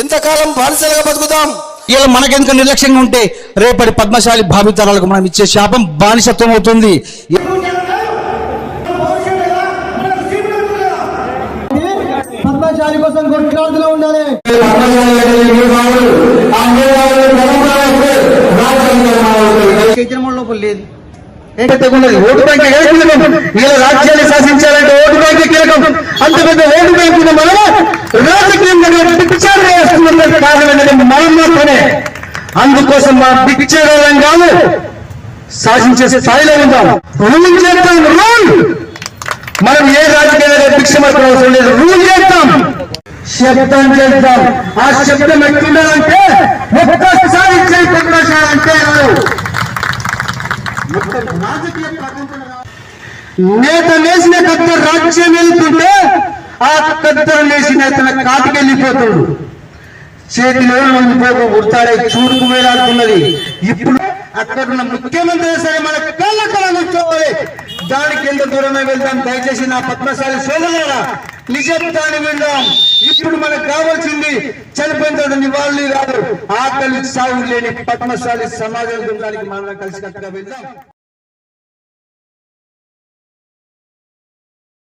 ఎంతకాలం బానిసలుగా బతుకుతాం? ఇలా మనకెందుకు నిర్లక్ష్యంగా ఉంటే రేపటి పద్మశాలి భావితరాలకు మనం ఇచ్చే శాపం బానిసత్వం అవుతుంది. పద్మశాలి కోసం కొట్లాడుతూ ఉండాలి. కేజ్రీవాల్ లోపల లేదు. ఉన్నది ఓటు బ్యాంక్ ఏ కీలకం ఇలా రాజ్యాన్ని శాసించాలంటే ఓటు బ్యాంక్ కీలకం. అంత పెద్ద ఓటు బ్యాంక్ మనం అది మనం మాత్రమే. అందుకోసం మనం పిక్చర్ కాదు సాధించే స్థాయిలో ఉందాం రూల్ చేద్దాం రూల్! మనం ఏ రాజకీయాలు భిక్ష మాత్రం అవసరం లేదు రూల్ చేద్దాం శబ్దం చేద్దాం ఆ శబ్దం ఎట్లుండాలంటే ఒక్కసారి చేయి నేత నేసిన కత్త రాజ్యం వెళ్తుంటే ఆ కత్తెర నేసిన అతను కాటికి వెళ్ళిపోతాడు చేతిలో పోక గుర్తాడే చూడుకు వేలాడుతున్నది. ఇప్పుడు అక్కడ ఉన్న ముఖ్యమంత్రి సరే మన కళ్ళ కళ కూర్చోవాలి దానికి ఎంత దూరమే వెళ్దాం? దయచేసి నా పద్మశాలి సోదరులారా నిజాన్ని విందాం. ఇప్పుడు మనకు కావాల్సింది చనిపోయిన తర్వాత నివాళులు రాదు ఆకలి సాగు లేని పద్మశాలి సమాజం మనం కలిసి కట్టుగా వెళ్దాం.